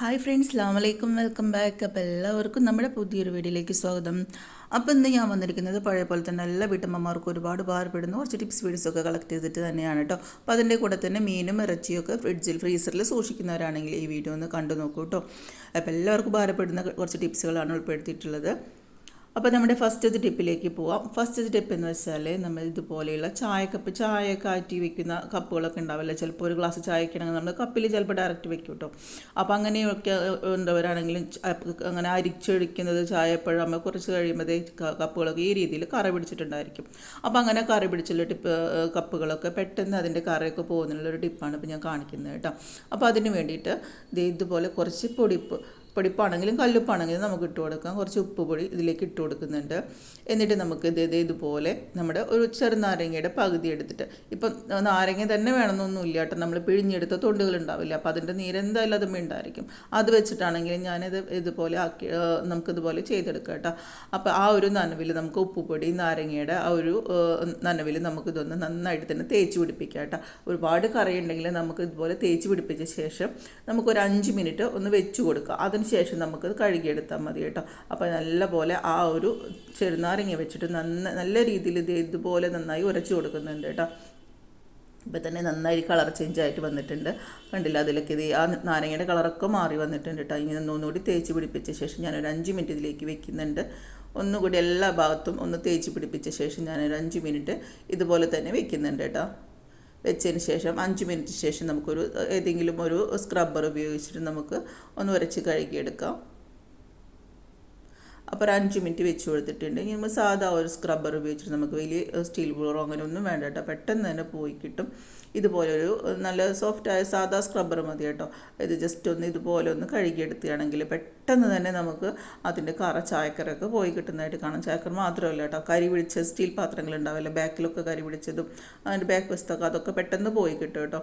Hi friends അലാമലൈക്കും welcome back അപ്പോൾ എല്ലാവർക്കും നമ്മുടെ പുതിയൊരു വീഡിയോയിലേക്ക് സ്വാഗതം. അപ്പോൾ ഇന്ന് ഞാൻ വന്നിരിക്കുന്നത് പഴയ പോലെ തന്നെ എല്ലാ വീട്ടമ്മമാർക്കും ഒരുപാട് ഭാരപ്പെടുന്ന കുറച്ച് ടിപ്സ് വീഡിയോസൊക്കെ കളക്ട് ചെയ്തിട്ട് തന്നെയാണ് കേട്ടോ അപ്പോൾ അതിന്റെ കൂടെ തന്നെ മീനും ഇറച്ചിയൊക്കെ ഫ്രിഡ്ജിൽ ഫ്രീസറിൽ സൂക്ഷിക്കുന്നവരാണെങ്കിൽ ഈ വീഡിയോ ഒന്ന് കണ്ടു നോക്കൂ കേട്ടോ അപ്പോൾ എല്ലാവർക്കും ഭാരപ്പെടുന്ന കുറച്ച് ടിപ്സുകളാണ് ഉൾപ്പെടുത്തിയിട്ടുള്ളത്. അപ്പോൾ നമ്മുടെ ഫസ്റ്റത്തെ ടിപ്പിലേക്ക് പോവാം. ഫസ്റ്റ് ടിപ്പ് എന്ന് വെച്ചാൽ നമ്മൾ ഇതുപോലെയുള്ള ചായ കപ്പ് ചായ കാറ്റി വെക്കുന്ന കപ്പുകളൊക്കെ ഉണ്ടാവില്ല. ചിലപ്പോൾ ഒരു ഗ്ലാസ് ചായക്കാണെങ്കിൽ നമ്മൾ കപ്പിൽ ചിലപ്പോൾ ഡയറക്റ്റ് വെക്കും കേട്ടോ അപ്പോൾ അങ്ങനെയൊക്കെ ഉണ്ടവരാണെങ്കിലും അങ്ങനെ അരിച്ചൊഴിക്കുന്നത് ചായപ്പഴം കുറച്ച് കഴിയുമ്പോഴേ കപ്പുകളൊക്കെ ഈ രീതിയിൽ കറ പിടിച്ചിട്ടുണ്ടായിരിക്കും. അപ്പോൾ അങ്ങനെ കറ പിടിച്ചുള്ള ടിപ്പ് കപ്പുകളൊക്കെ പെട്ടെന്ന് അതിന്റെ കറയൊക്കെ പോകുന്നുള്ളൊരു ടിപ്പാണ് ഇപ്പോൾ ഞാൻ കാണിക്കുന്നത് കേട്ടോ അപ്പോൾ അതിന് വേണ്ടിയിട്ട് ഇതുപോലെ കുറച്ച് പൊടിപ്പ് പൊടിപ്പാണെങ്കിലും കല്ലുപ്പാണെങ്കിലും നമുക്ക് ഇട്ട് കൊടുക്കാം. കുറച്ച് ഉപ്പ് പൊടി ഇതിലേക്ക് ഇട്ട് കൊടുക്കുന്നുണ്ട്. എന്നിട്ട് നമുക്ക് ഇത് ഇതുപോലെ നമ്മുടെ ഒരു ചെറുനാരങ്ങയുടെ പകുതി എടുത്തിട്ട് ഇപ്പം നാരങ്ങ തന്നെ വേണമെന്നൊന്നുമില്ല കേട്ടോ. നമ്മൾ പിഴിഞ്ഞെടുത്ത തൊണ്ടുകളുണ്ടാവില്ല അപ്പോൾ അതിന്റെ നീരെന്തായാലും അത് ഉണ്ടായിരിക്കും അത് വെച്ചിട്ടാണെങ്കിലും ഞാനിത് ഇതുപോലെ ആക്കി നമുക്കിതുപോലെ ചെയ്തെടുക്കാം കേട്ടോ. അപ്പോൾ ആ ഒരു നനവിൽ നമുക്ക് ഉപ്പുപൊടി നാരങ്ങയുടെ ആ ഒരു നനവിൽ നമുക്കിതൊന്ന് നന്നായിട്ട് തന്നെ തേച്ച് പിടിപ്പിക്കാം കേട്ടോ. ഒരുപാട് കറിയുണ്ടെങ്കിൽ നമുക്ക് ഇതുപോലെ തേച്ച് പിടിപ്പിച്ച ശേഷം നമുക്കൊരു അഞ്ച് മിനിറ്റ് ഒന്ന് വെച്ച് കൊടുക്കുക അതിന് ശേഷം നമുക്കത് കഴുകിയെടുത്താൽ മതി കേട്ടോ. അപ്പോൾ നല്ല പോലെ ആ ഒരു ചെറുനാരങ്ങ വെച്ചിട്ട് നന്ന നല്ല രീതിയിൽ ഇത് ഇതുപോലെ നന്നായി ഉരച്ചു കൊടുക്കുന്നുണ്ട് കേട്ടോ. ഇപ്പം തന്നെ നന്നായി കളർ ചേഞ്ച് ആയിട്ട് വന്നിട്ടുണ്ട്. കണ്ടില്ല അതിലേക്ക് ഇത് ആ നാരങ്ങയുടെ കളറൊക്കെ മാറി വന്നിട്ടുണ്ട് കേട്ടോ. ഇനി ഒന്നുകൂടി തേച്ച് പിടിപ്പിച്ച ശേഷം ഞാനൊരു അഞ്ച് മിനിറ്റ് ഇതിലേക്ക് വെക്കുന്നുണ്ട്. ഒന്നുകൂടി എല്ലാ ഭാഗത്തും ഒന്ന് തേച്ച് പിടിപ്പിച്ച ശേഷം ഞാനൊരു അഞ്ച് മിനിറ്റ് ഇതുപോലെ തന്നെ വെക്കുന്നുണ്ട് കേട്ടോ. വെച്ചതിന് ശേഷം അഞ്ച് മിനിറ്റ് ശേഷം നമുക്കൊരു ഏതെങ്കിലും ഒരു സ്ക്രബ്ബർ ഉപയോഗിച്ചിട്ട് നമുക്ക് ഒന്ന് ഉരച്ച് കഴുകിയെടുക്കാം. അപ്പോൾ ഒരു അഞ്ച് മിനിറ്റ് വെച്ച് കൊടുത്തിട്ടുണ്ട് ഇനി നമ്മൾ സാധാ ഒരു സ്ക്രബ്ബർ ഉപയോഗിച്ചിട്ട് നമുക്ക് വലിയ സ്റ്റീൽ ബ്ലോറോ അങ്ങനെ ഒന്നും വേണ്ട കേട്ടോ. പെട്ടെന്ന് തന്നെ പോയി കിട്ടും. ഇതുപോലെ ഒരു നല്ല സോഫ്റ്റായ സാധാ സ്ക്രബ്ബർ മതി കേട്ടോ. ഇത് ജസ്റ്റ് ഒന്ന് ഇതുപോലെ ഒന്ന് കഴുകിയെടുക്കുകയാണെങ്കിൽ പെട്ടെന്ന് തന്നെ നമുക്ക് അതിന്റെ കറ ചായക്കറൊക്കെ പോയി കിട്ടുന്നതായിട്ട് കാണാം. ചായക്കർ മാത്രമല്ല കേട്ടോ. കരി പിടിച്ച സ്റ്റീൽ പാത്രങ്ങൾ ഉണ്ടാവില്ല? ബാക്കിലൊക്കെ കരി പിടിച്ചതും അതിന്റെ ബാക്ക് വസ്തൊക്കെ അതൊക്കെ പെട്ടെന്ന് പോയി കിട്ടും കേട്ടോ.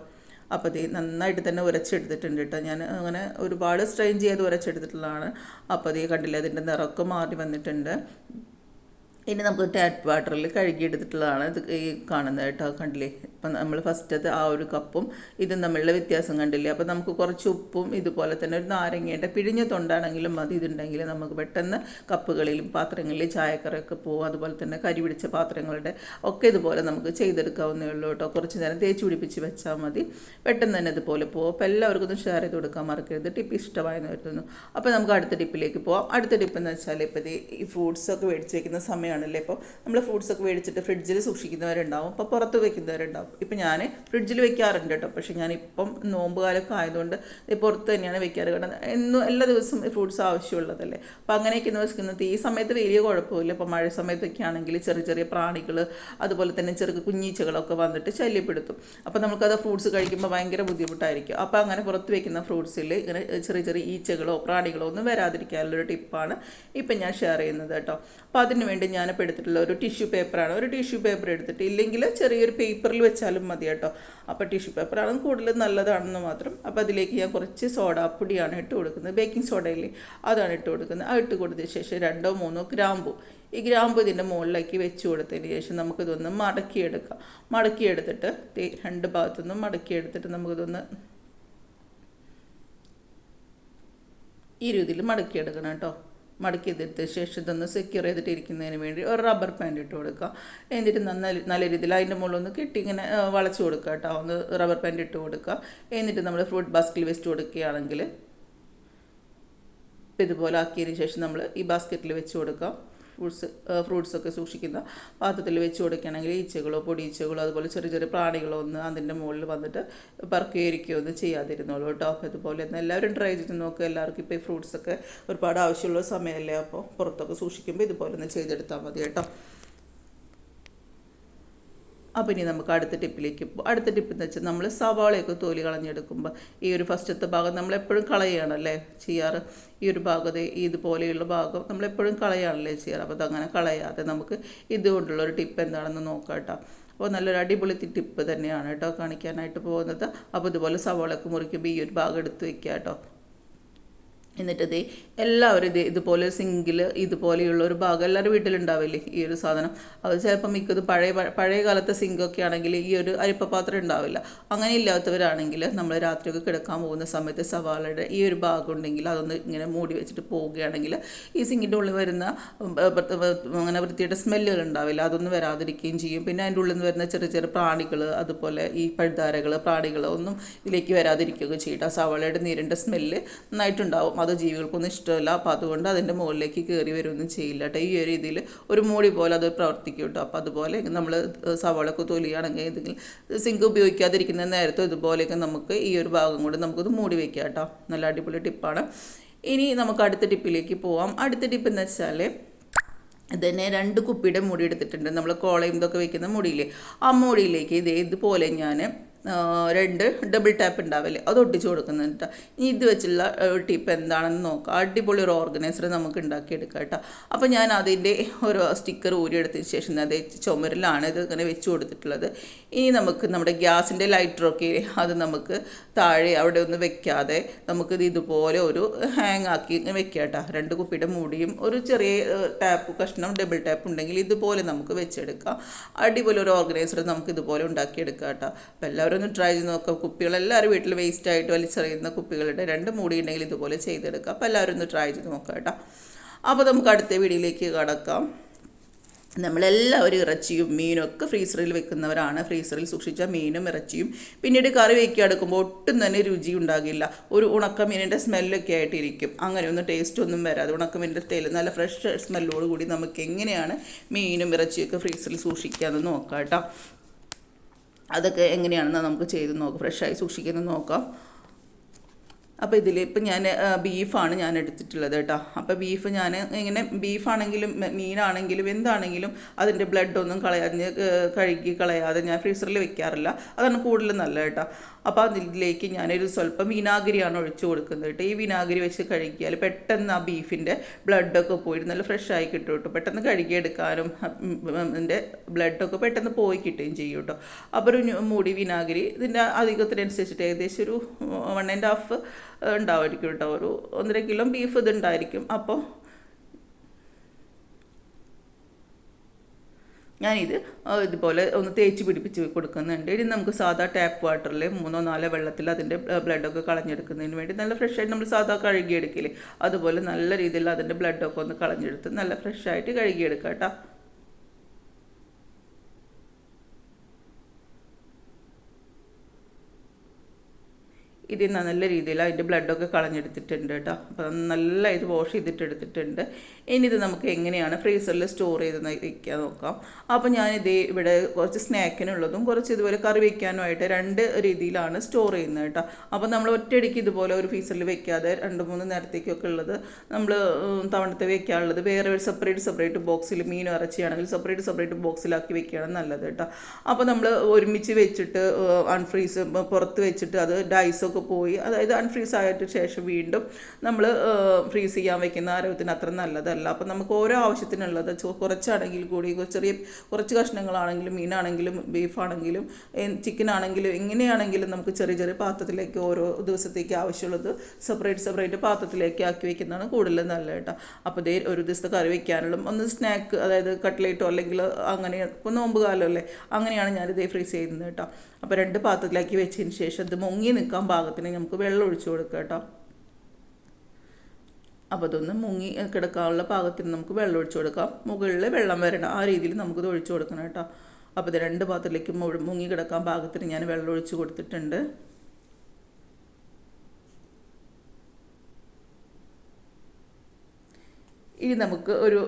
അപ്പോൾ ഇത് നന്നായിട്ട് തന്നെ ഉരച്ചെടുത്തിട്ടുണ്ട് കേട്ടോ. ഞാൻ അങ്ങനെ ഒരുപാട് സ്ട്രെയിൻ ചെയ്ത് ഉരച്ചെടുത്തിട്ടുള്ളതാണ്. അപ്പോൾ അത് കണ്ടില്ല അതിന്റെ നിറമൊക്കെ മാറി വന്നിട്ടുണ്ട്. ഇനി നമുക്ക് ടാപ്പ് വാട്ടറിൽ കഴുകിയെടുത്തിട്ടുള്ളതാണ് ഇത് ഈ കാണുന്നത് കേട്ടോ കണ്ടില്ലേ? ഇപ്പം നമ്മൾ ഫസ്റ്റത്തെ ആ ഒരു കപ്പും ഇതും തമ്മിലുള്ള വ്യത്യാസം കണ്ടില്ലേ? അപ്പോൾ നമുക്ക് കുറച്ച് ഉപ്പും ഇതുപോലെ തന്നെ ഒരു നാരങ്ങയുടെ പിഴിഞ്ഞ തൊണ്ടാണെങ്കിലും മതി. ഇതുണ്ടെങ്കിൽ നമുക്ക് പെട്ടെന്ന് കപ്പുകളിലും പാത്രങ്ങളിലും ചായക്കറയൊക്കെ പോകും അതുപോലെ തന്നെ കരി പിടിച്ച പാത്രങ്ങളുടെ ഒക്കെ ഇതുപോലെ നമുക്ക് ചെയ്തെടുക്കാവുന്നേ ഉള്ളൂ കേട്ടോ. കുറച്ച് നേരം തേച്ച് പിടിപ്പിച്ച് വെച്ചാൽ മതി. പെട്ടെന്ന് തന്നെ ഇതുപോലെ പോകും അപ്പോൾ എല്ലാവർക്കും ഒന്ന് ഷെയർ ചെയ്ത് കൊടുക്കാൻ മറക്കരുത്. ടിപ്പ് ഇഷ്ടമായെന്ന് വരുന്നു അപ്പോൾ നമുക്ക് അടുത്ത ടിപ്പിലേക്ക് പോകാം അടുത്ത ടിപ്പ് എന്ന് വെച്ചാൽ ഇപ്പോൾ ഈ ഫ്രൂട്ട്സൊക്കെ മേടിച്ച് വയ്ക്കുന്ന സമയമാണല്ലേ? ഇപ്പോൾ നമ്മൾ ഫ്രൂട്ട്സൊക്കെ മേടിച്ചിട്ട് ഫ്രിഡ്ജിൽ സൂക്ഷിക്കുന്നവരുണ്ടാവും. അപ്പോൾ പുറത്ത് വെക്കുന്നവരുണ്ടാവും. ഇപ്പോൾ ഞാൻ ഫ്രിഡ്ജിൽ വെക്കാറുണ്ട് കേട്ടോ. പക്ഷേ ഞാനിപ്പം നോമ്പ് കാലമൊക്കെ ആയതുകൊണ്ട് പുറത്ത് തന്നെയാണ് വെക്കാറ്. കാരണം എന്നും എല്ലാ ദിവസവും ഫ്രൂട്ട്സ് ആവശ്യമുള്ളതല്ലേ. അപ്പോൾ അങ്ങനെയൊക്കെ വെക്കുന്നത് ഈ സമയത്ത് വലിയ കുഴപ്പമില്ല. ഇപ്പോൾ മഴ സമയത്തൊക്കെ ആണെങ്കിൽ ചെറിയ ചെറിയ പ്രാണികൾ അതുപോലെ തന്നെ ചെറിയ കുഞ്ഞീച്ചകളൊക്കെ വന്നിട്ട് ശല്യപ്പെടുത്തും. അപ്പോൾ നമുക്കത് ഫ്രൂട്ട്സ് കഴിക്കുമ്പോൾ ഭയങ്കര ബുദ്ധിമുട്ടായിരിക്കും. അപ്പോൾ അങ്ങനെ പുറത്ത് വെക്കുന്ന ഫ്രൂട്ട്സിൽ ഇങ്ങനെ ചെറിയ ചെറിയ ഈച്ചകളോ പ്രാണികളോ ഒന്നും വരാതിരിക്കാനുള്ളൊരു ടിപ്പാണ് ഇപ്പം ഞാൻ ഷെയർ ചെയ്യുന്നത് കേട്ടോ. അപ്പോൾ അതിനുവേണ്ടി ഞാൻ ഞാനിപ്പോൾ എടുത്തിട്ടുള്ള ഒരു ടിഷ്യൂ പേപ്പറാണ്. ഒരു ടിഷ്യൂ പേപ്പർ എടുത്തിട്ട് ഇല്ലെങ്കിൽ ചെറിയൊരു പേപ്പറിൽ വെച്ചാലും മതി കേട്ടോ. അപ്പോൾ ടിഷ്യൂ പേപ്പറാണ് കൂടുതൽ നല്ലതാണെന്ന് മാത്രം. അപ്പോൾ അതിലേക്ക് ഞാൻ കുറച്ച് സോഡാപ്പൊടിയാണ് ഇട്ട് കൊടുക്കുന്നത്. ബേക്കിംഗ് സോഡയില്ലേ അതാണ് ഇട്ട് കൊടുക്കുന്നത്. അത് ഇട്ട് കൊടുത്തതിന് ശേഷം രണ്ടോ മൂന്നോ ഗ്രാമ്പു. ഈ ഗ്രാമ്പു ഇതിന്റെ മുകളിലേക്ക് വെച്ച് കൊടുത്തതിന് ശേഷം നമുക്കിതൊന്ന് മടക്കിയെടുക്കാം. മടക്കിയെടുത്തിട്ട് രണ്ട് ഭാഗത്തുനിന്നും മടക്കിയെടുത്തിട്ട് നമുക്കിതൊന്ന് ഈ രീതിയിൽ മടക്കിയെടുക്കണം കേട്ടോ. മടക്കി എതിർത്ത് ശേഷം ഇതൊന്ന് സെക്യൂർ ചെയ്തിട്ട് ഇരിക്കുന്നതിന് വേണ്ടി ഒരു റബ്ബർ പാന്റ് ഇട്ട് കൊടുക്കുക. എന്നിട്ട് നല്ല നല്ല രീതിയിൽ അതിന്റെ മുകളിൽ ഒന്ന് കെട്ടി ഇങ്ങനെ വളച്ച് കൊടുക്കുക കേട്ടോ. ഒന്ന് റബ്ബർ പാന്റ് ഇട്ട് കൊടുക്കുക. എന്നിട്ട് നമ്മൾ ഫ്രൂട്ട് ബാസ്കിൽ വെച്ച് കൊടുക്കുകയാണെങ്കിൽ ഇതുപോലെ ആക്കിയതിന് ശേഷം നമ്മൾ ഈ ബാസ്ക്കറ്റിൽ വെച്ച് കൊടുക്കാം ഫ്രൂട്ട്സ് ഫ്രൂട്ട്സൊക്കെ സൂക്ഷിക്കുന്ന പാത്രത്തിൽ വെച്ച് കൊടുക്കുകയാണെങ്കിൽ ഈച്ചകളോ പൊടിയീച്ചകളോ അതുപോലെ ചെറിയ ചെറിയ പ്രാണികളോ ഒന്ന് അതിന്റെ മുകളിൽ വന്നിട്ട് പറക്കുകയോ ഒന്നും ചെയ്യാതിരുന്നോളൂ കേട്ടോ. അതുപോലെ തന്നെ എല്ലാവരും ട്രൈ ചെയ്ത് നോക്കുക എല്ലാവർക്കും ഇപ്പോൾ ഈ ഫ്രൂട്ട്സൊക്കെ ഒരുപാട് ആവശ്യമുള്ള സമയമല്ലേ? അപ്പോൾ പുറത്തൊക്കെ സൂക്ഷിക്കുമ്പോൾ ഇതുപോലെ ഒന്ന് ചെയ്തെടുത്താൽ മതി കേട്ടോ. അപ്പോൾ ഇനി നമുക്ക് അടുത്ത ടിപ്പിലേക്ക് അടുത്ത ടിപ്പ് എന്ന് വെച്ചാൽ നമ്മൾ സവാളയൊക്കെ തോലി കളഞ്ഞെടുക്കുമ്പോൾ ഈ ഒരു ഫസ്റ്റത്തെ ഭാഗം നമ്മൾ നമ്മളെപ്പോഴും കളയുകയാണല്ലേ ചെയ്യാറ്? ഈ ഒരു ഭാഗത്ത് ഇതുപോലെയുള്ള ഭാഗം നമ്മൾ നമ്മളെപ്പോഴും കളയാണല്ലേ ചെയ്യാറ്? അപ്പോൾ അതങ്ങനെ കളയാതെ നമുക്ക് ഇതുകൊണ്ടുള്ള ഒരു ടിപ്പ് എന്താണെന്ന് നോക്കാം കേട്ടോ. അപ്പോൾ നല്ലൊരു അടിപൊളി ടിപ്പ് തന്നെയാണ് കേട്ടോ കാണിക്കാനായിട്ട് പോകുന്നത്. അപ്പോൾ ഇതുപോലെ സവാളയൊക്കെ മുറിക്കുമ്പോൾ ഈ ഒരു ഭാഗം എടുത്ത് വെക്കുക കേട്ടോ. എന്നിട്ട് ഇത് എല്ലാവരും ഇത് ഇതുപോലെ സിങ്കിൽ ഇതുപോലെയുള്ള ഒരു ഭാഗം എല്ലാവരും വീട്ടിലുണ്ടാവില്ലേ ഈ ഒരു സാധനം? അത് ചിലപ്പോൾ മിക്കത് പഴയ പഴയ കാലത്തെ സിങ്കൊക്കെ ആണെങ്കിൽ ഈ ഒരു അരിപ്പപാത്രം ഉണ്ടാവില്ല. അങ്ങനെ ഇല്ലാത്തവരാണെങ്കിൽ നമ്മൾ രാത്രിയൊക്കെ കിടക്കാൻ പോകുന്ന സമയത്ത് സവാളയുടെ ഈ ഒരു ഭാഗം ഉണ്ടെങ്കിൽ അതൊന്ന് ഇങ്ങനെ മൂടി വെച്ചിട്ട് പോവുകയാണെങ്കിൽ ഈ സിങ്കിന്റെ ഉള്ളിൽ വരുന്ന അങ്ങനെ വൃത്തിയുടെ സ്മെല്ലുകൾ ഉണ്ടാവില്ല. അതൊന്നും വരാതിരിക്കുകയും ചെയ്യും. പിന്നെ അതിന്റെ ഉള്ളിൽ നിന്ന് വരുന്ന ചെറിയ ചെറിയ പ്രാണികൾ അതുപോലെ ഈ പഴുതാരകൾ പ്രാണികൾ ഒന്നും ഇതിലേക്ക് വരാതിരിക്കുകയൊക്കെ ചെയ്യട്ടെ ആ സവാളയുടെ നീരിന്റെ സ്മെല്ല് നന്നായിട്ടുണ്ടാവും. ജീവികൾക്കൊന്നും ഇഷ്ടമല്ല. അപ്പോൾ അതുകൊണ്ട് അതിന്റെ മുകളിലേക്ക് കയറി വരുമൊന്നും ചെയ്യില്ല കേട്ടോ. ഈ ഒരു രീതിയിൽ ഒരു മൂടി പോലെ അത് പ്രവർത്തിക്കും കേട്ടോ. അപ്പോൾ അതുപോലെ നമ്മൾ സവാളൊക്കെ തൊലിയാണെങ്കിൽ എന്തെങ്കിലും സിങ്ക് ഉപയോഗിക്കാതിരിക്കുന്ന നേരത്തെ ഇതുപോലെയൊക്കെ നമുക്ക് ഈ ഒരു ഭാഗം കൊണ്ട് നമുക്കത് മൂടി വയ്ക്കാം കേട്ടോ. നല്ല അടിപൊളി ടിപ്പാണ്. ഇനി നമുക്ക് അടുത്ത ടിപ്പിലേക്ക് പോവാം. അടുത്ത ടിപ്പ് എന്ന് വെച്ചാൽ ഇതന്നെ രണ്ട് കുപ്പിയുടെ മുടി എടുത്തിട്ടുണ്ട്. നമ്മൾ കോളയും ഇതൊക്കെ വെക്കുന്ന മുടിയില്ലേ? ആ മുടിയിലേക്ക് ഇത് ഇതുപോലെ ഞാൻ രണ്ട് ഡബിൾ ടാപ്പ് ഉണ്ടാവില്ലേ അത് ഒട്ടിച്ചു കൊടുക്കുന്നുണ്ട് ഇനി ഇത് വെച്ചുള്ള ടിപ്പ് എന്താണെന്ന് നോക്കാം. അടിപൊളി ഒരു ഓർഗനൈസർ നമുക്ക് ഉണ്ടാക്കിയെടുക്കാം കേട്ടോ അപ്പോൾ ഞാൻ അതിന്റെ ഒരു സ്റ്റിക്കർ ഊരിയെടുത്തതിന് ശേഷം അതേ ചുമരിലാണ് ഇത് ഇങ്ങനെ വെച്ച് കൊടുത്തിട്ടുള്ളത്. ഇനി നമുക്ക് നമ്മുടെ ഗ്യാസിന്റെ ലൈറ്ററൊക്കെ അത് നമുക്ക് താഴെ അവിടെ ഒന്ന് വെക്കാതെ നമുക്കിത് ഇതുപോലെ ഒരു ഹാങ് ആക്കി വെക്കാം കേട്ടോ രണ്ട് കുപ്പിയുടെ മൂടിയും ഒരു ചെറിയ ടാപ്പ് കഷ്ണം ഡബിൾ ടാപ്പ് ഉണ്ടെങ്കിൽ ഇതുപോലെ നമുക്ക് വെച്ചെടുക്കാം. അടിപൊളി ഒരു ഓർഗനൈസർ നമുക്ക് ഇതുപോലെ ഉണ്ടാക്കിയെടുക്കാം കേട്ടോ അപ്പോൾ എല്ലാവരും ഒന്ന് ട്രൈ ചെയ്ത് നോക്കാം. കുപ്പികളെല്ലാവരും വീട്ടിൽ വേസ്റ്റ് ആയിട്ട് വലിച്ചെറിയുന്ന കുപ്പികളുടെ രണ്ട് മൂടി ഉണ്ടെങ്കിൽ ഇതുപോലെ ചെയ്തെടുക്കാം. അപ്പോൾ എല്ലാവരും ഒന്ന് ട്രൈ ചെയ്ത് നോക്കാം കേട്ടോ. അപ്പോൾ നമുക്ക് അടുത്ത വീഡിയോയിലേക്ക് കടക്കാം. നമ്മളെല്ലാവരും ഇറച്ചിയും മീനും ഒക്കെ ഫ്രീസറിൽ വെക്കുന്നവരാണ്. ഫ്രീസറിൽ സൂക്ഷിച്ച മീനും ഇറച്ചിയും. പിന്നീട് കറി വെക്കി എടുക്കുമ്പോൾ ഒട്ടും തന്നെ രുചി ഉണ്ടാകില്ല. ഒരു ഉണക്കമീനിന്റെ സ്മെല്ലൊക്കെ ആയിട്ടിരിക്കും. അങ്ങനെ ഒന്നും ടേസ്റ്റ് ഒന്നും വരാതെ ഉണക്കമീനിന്റെ തേൽ നല്ല ഫ്രഷ് സ്മെല്ലോട് കൂടി നമുക്ക് എങ്ങനെയാണ് മീനും ഇറച്ചിയൊക്കെ ഫ്രീസറിൽ സൂക്ഷിക്കാമെന്ന് നോക്കാം കേട്ടോ. അതൊക്കെ എങ്ങനെയാണെന്ന് നമുക്ക് ചെയ്ത് നോക്കാം ഫ്രഷായി സൂക്ഷിക്കുന്നത് നോക്കാം. അപ്പോൾ ഇതിൽ ഇപ്പം ഞാൻ ബീഫാണ് ഞാൻ എടുത്തിട്ടുള്ളത് കേട്ടോ. അപ്പോൾ ബീഫ് ഞാൻ ഇങ്ങനെ ബീഫാണെങ്കിലും മീനാണെങ്കിലും എന്താണെങ്കിലും അതിന്റെ ബ്ലഡ് ഒന്നും കളയാതെ കഴുകി കളയാതെ ഞാൻ ഫ്രീസറിൽ വെക്കാറില്ല. അതാണ് കൂടുതൽ നല്ലത് കേട്ടോ. അപ്പോൾ അതിലേക്ക് ഞാനൊരു സ്വല്പം വിനാഗിരിയാണ് ഒഴിച്ചു കൊടുക്കുന്നത് കേട്ടോ. ഈ വിനാഗിരി വെച്ച് കഴുകിയാൽ പെട്ടെന്ന് ആ ബീഫിന്റെ ബ്ലഡൊക്കെ പോയി നല്ല ഫ്രഷ് ആയി കിട്ടും കേട്ടോ. പെട്ടെന്ന് കഴുകിയെടുക്കാനും അതിന്റെ ബ്ലഡൊക്കെ പെട്ടെന്ന് പോയി കിട്ടുകയും ചെയ്യും കേട്ടോ. അപ്പോൾ ഒരു മൂടി വിനാഗിരി ഇതിന്റെ അധികത്തിനനുസരിച്ചിട്ട് ഏകദേശം ഒരു വൺ ആൻഡ് ഹാഫ് ഉണ്ടാവുമായിരിക്കും കേട്ടോ. ഒരു ഒന്നര കിലോ ബീഫ് ഇതുണ്ടായിരിക്കും അപ്പോൾ ഞാനിത് ഇതുപോലെ ഒന്ന് തേച്ച് പിടിപ്പിച്ച് കൊടുക്കുന്നുണ്ട്. ഇനി നമുക്ക് സാധാ ടാപ്പ് വാട്ടറിൽ മൂന്നോ നാലോ വെള്ളത്തിൽ അതിന്റെ ബ്ലഡൊക്കെ കളഞ്ഞെടുക്കുന്നതിന് വേണ്ടി നല്ല ഫ്രഷായിട്ട് നമ്മൾ സാധാ കഴുകിയെടുക്കില്ലേ? അതുപോലെ നല്ല രീതിയിൽ അതിന്റെ ബ്ലഡൊക്കെ ഒന്ന് കളഞ്ഞെടുത്ത് നല്ല ഫ്രഷായിട്ട് കഴുകിയെടുക്കാം കേട്ടോ. ഇതിൽ നല്ല രീതിയിൽ അതിന്റെ ബ്ലഡൊക്കെ കളഞ്ഞെടുത്തിട്ടുണ്ട് കേട്ടോ. അപ്പോൾ നല്ല ഇത് വാഷ് ചെയ്തിട്ട് എടുത്തിട്ടുണ്ട് ഇനി ഇത് നമുക്ക് എങ്ങനെയാണ് ഫ്രീസറിൽ സ്റ്റോർ ചെയ്ത് വയ്ക്കാൻ നോക്കാം. അപ്പോൾ ഞാൻ ഇത് ഇവിടെ കുറച്ച് സ്നാക്കിനുള്ളതും കുറച്ച് ഇതുപോലെ കറി വയ്ക്കാനുമായിട്ട് രണ്ട് രീതിയിലാണ് സ്റ്റോർ ചെയ്യുന്നത് കേട്ടോ. അപ്പോൾ നമ്മൾ ഒറ്റയടിക്ക് ഇതുപോലെ ഒരു ഫ്രീസറിൽ വെക്കാതെ രണ്ട് മൂന്ന് നേരത്തേക്കൊക്കെ ഉള്ളത് നമ്മൾ തവണത്തെ വയ്ക്കാനുള്ളത് വേറെ ഒരു സെപ്പറേറ്റ് സെപ്പറേറ്റ് ബോക്സിൽ മീൻ ഇറച്ചിയാണെങ്കിൽ സെപ്പറേറ്റ് സെപ്പറേറ്റ് ബോക്സിലാക്കി വെക്കുകയാണ് നല്ലത് കേട്ടോ. അപ്പോൾ നമ്മൾ ഒരുമിച്ച് വെച്ചിട്ട് അൺഫ്രീസ് പുറത്ത് വെച്ചിട്ട് അത് ഡൈസൊക്കെ പോയി. അതായത് അൺഫ്രീസ് ആയിട്ട് ശേഷം വീണ്ടും നമ്മൾ ഫ്രീസ് ചെയ്യാൻ വെക്കുന്ന ആരോഗ്യത്തിന് അത്ര നല്ലതല്ല. അപ്പോൾ നമുക്ക് ഓരോ ആവശ്യത്തിനുള്ളത് കുറച്ചാണെങ്കിൽ കൂടി ചെറിയ കുറച്ച് കഷ്ണങ്ങളാണെങ്കിലും മീനാണെങ്കിലും ബീഫാണെങ്കിലും ചിക്കൻ ആണെങ്കിലും എങ്ങനെയാണെങ്കിലും നമുക്ക് ചെറിയ ചെറിയ പാത്രത്തിലേക്ക് ഓരോ ദിവസത്തേക്ക് ആവശ്യമുള്ളത് സെപ്പറേറ്റ് സെപ്പറേറ്റ് പാത്രത്തിലേക്ക് ആക്കി വെക്കുന്നതാണ് കൂടുതൽ നല്ലത് കേട്ടോ. അപ്പോൾ ഇതേ ഒരു ദിവസത്തെ കറി വെക്കാനുള്ള ഒന്ന് സ്നാക്ക് അതായത് കട്ട്ലേറ്റോ അല്ലെങ്കിൽ അങ്ങനെ ഇപ്പോൾ നോമ്പ് കാലമല്ലേ അങ്ങനെയാണ് ഞാനിത് ഫ്രീസ് ചെയ്യുന്നത് കേട്ടോ. അപ്പോൾ രണ്ട് പാത്രത്തിലാക്കി വെച്ചതിന് ശേഷം ഇത് മുങ്ങി നിൽക്കാൻ പാകത്തിന് നമുക്ക് വെള്ളം ഒഴിച്ചു കൊടുക്കാം കേട്ടോ. അപ്പോൾ അതൊന്ന് മുങ്ങി കിടക്കാനുള്ള പാകത്തിന് നമുക്ക് വെള്ളം ഒഴിച്ചു കൊടുക്കാം. മുകളിൽ വെള്ളം വരണം. ആ രീതിയിൽ നമുക്കിത് ഒഴിച്ചു കൊടുക്കണം കേട്ടോ. അപ്പോൾ ഇത് രണ്ട് പാത്രത്തിലേക്ക് മുങ്ങി കിടക്കാൻ പാകത്തിന് ഞാൻ വെള്ളം ഒഴിച്ചു കൊടുത്തിട്ടുണ്ട്. ഇനി നമുക്ക് ഒരു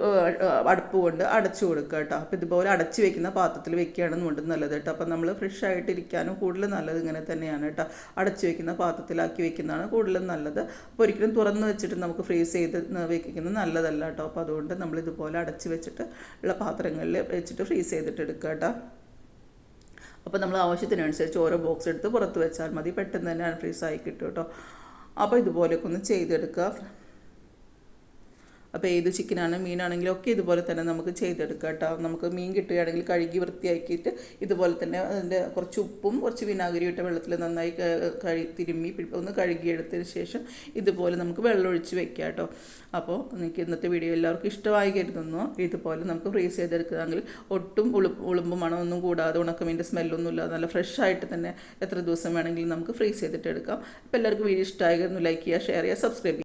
അടുപ്പ് കൊണ്ട് അടച്ചു കൊടുക്കുക കേട്ടോ. അപ്പോൾ ഇതുപോലെ അടച്ചു വെക്കുന്ന പാത്രത്തിൽ വെക്കുകയാണെന്നുണ്ട് നല്ലത് കേട്ടോ. അപ്പോൾ നമ്മൾ ഫ്രഷ് ആയിട്ടിരിക്കാനും കൂടുതൽ നല്ലത് ഇങ്ങനെ തന്നെയാണ് കേട്ടോ. അടച്ചു വെക്കുന്ന പാത്രത്തിലാക്കി വെക്കുന്നതാണ് കൂടുതലും നല്ലത്. അപ്പോൾ ഒരിക്കലും തുറന്ന് വെച്ചിട്ട് നമുക്ക് ഫ്രീസ് ചെയ്ത് വെക്കുന്നത് നല്ലതല്ല കേട്ടോ. അപ്പോൾ അതുകൊണ്ട് നമ്മൾ ഇതുപോലെ അടച്ചു വെച്ചിട്ട് ഉള്ള പാത്രങ്ങളിൽ വെച്ചിട്ട് ഫ്രീസ് ചെയ്തിട്ട് എടുക്കുക കേട്ടോ. അപ്പോൾ നമ്മൾ ആവശ്യത്തിനനുസരിച്ച് ഓരോ ബോക്സ് എടുത്ത് പുറത്ത് വെച്ചാൽ മതി. പെട്ടെന്ന് തന്നെ അൺഫ്രീസ് ആയി കിട്ടും കേട്ടോ. അപ്പോൾ ഇതുപോലെയൊക്കെ ഒന്ന് ചെയ്തെടുക്കുക. അപ്പോൾ ഏത് ചിക്കനാണ് മീനാണെങ്കിലും ഒക്കെ ഇതുപോലെ തന്നെ നമുക്ക് ചെയ്തെടുക്കാം കേട്ടോ. നമുക്ക് മീൻ കിട്ടുകയാണെങ്കിൽ കഴുകി വൃത്തിയാക്കിയിട്ട് ഇതുപോലെ തന്നെ അതിന്റെ കുറച്ച് ഉപ്പും കുറച്ച് വിനാഗിരി ഇട്ട വെള്ളത്തിൽ നന്നായി കഴി തിരുമ്മി ഒന്ന് കഴുകിയെടുത്തതിന് ശേഷം ഇതുപോലെ നമുക്ക് വെള്ളം ഒഴിച്ച് വെക്കാം കേട്ടോ. അപ്പോൾ എനിക്ക് ഇന്നത്തെ വീഡിയോ എല്ലാവർക്കും ഇഷ്ടമായി കരുതുന്നു. ഇതുപോലെ നമുക്ക് ഫ്രീസ് ചെയ്തെടുക്കുകയാണെങ്കിൽ ഒട്ടും ഉളു ഉളുമ്പ് മണമൊന്നും കൂടാതെ ഉണക്കമീന്റെ സ്മെല്ലൊന്നും ഇല്ലാതെ നല്ല ഫ്രഷ് ആയിട്ട് തന്നെ എത്ര ദിവസം വേണമെങ്കിലും നമുക്ക് ഫ്രീസ് ചെയ്തിട്ട് എടുക്കാം. അപ്പോൾ എല്ലാവർക്കും വീഡിയോ ഇഷ്ടമായി ലൈക്ക് ചെയ്യുക ഷെയർ ചെയ്യുക സബ്സ്ക്രൈബ് ചെയ്യുക